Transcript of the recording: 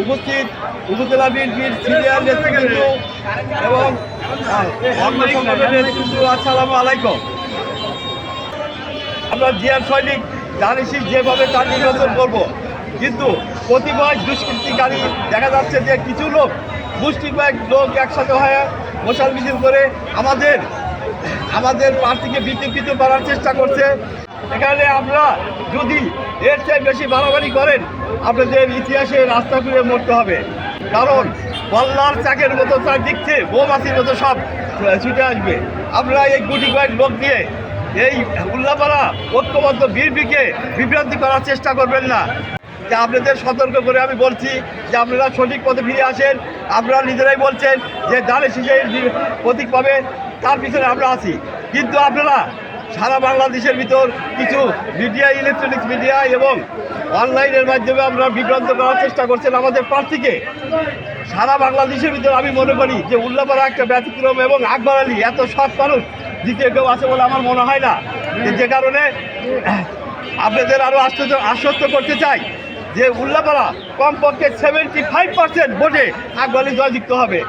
উপস্থিত উপজেলা বিএনপির সিনিয়র নেতৃবৃন্দ এবং অন্য আসসালামু আলাইকুম। আমরা জিয়ার সৈনিক জানিসি যেভাবে তার নির্বাচন করব। কিন্তু প্রতিবার দুষ্কৃতিকারী দেখা যাচ্ছে যে কিছু লোক, মুষ্টিকয়েক লোক একসাথে হয়ে মশাল মিছিল করে আমাদের আমাদের প্রার্থীকে বিতর্কিত করার চেষ্টা করছে। এখানে আমরা যদি এর চেয়ে বেশি বাড়াবাড়ি করেন, আপনাদের ইতিহাসে রাস্তা ঘুরে মরতে হবে। কারণ বল্লার চাকের মতো তার দিচ্ছে মৌমাছির মতো সব ছুটে আসবে। আমরা এই গুটি কয়েক লোক দিয়ে এই উল্লাপাড়া ঐক্যবদ্ধ বীরবিকে বিভ্রান্তি করার চেষ্টা করবেন না। যে আপনাদের সতর্ক করে আমি বলছি যে আপনারা সঠিক পথে ফিরে আসেন। আপনারা নিজেরাই বলছেন যে দানে শিশে প্রতীক পাবে তার পিছনে আমরা আছি। কিন্তু আপনারা সারা বাংলাদেশের ভিতর কিছু মিডিয়া ইলেকট্রনিক্স মিডিয়া এবং অনলাইনের মাধ্যমে আমরা বিভ্রান্ত করার চেষ্টা করছেন আমাদের প্রার্থীকে। সারা বাংলাদেশের ভিতরে আমি মনে করি যে উল্লাপাড়া একটা ব্যতিক্রম এবং আকবর আলী এত সৎ মানুষ, দ্বিতীয় কেউ আছে বলে আমার মনে হয় না। যে- কারণে আপনাদের আরও আশ্চর্য, আশ্বস্ত করতে চাই যে উল্লাপাড়া কমপক্ষে সেভেন্টি ফাইভ পার্সেন্ট ভোটে আকবর আলী জয়যুক্ত হবে।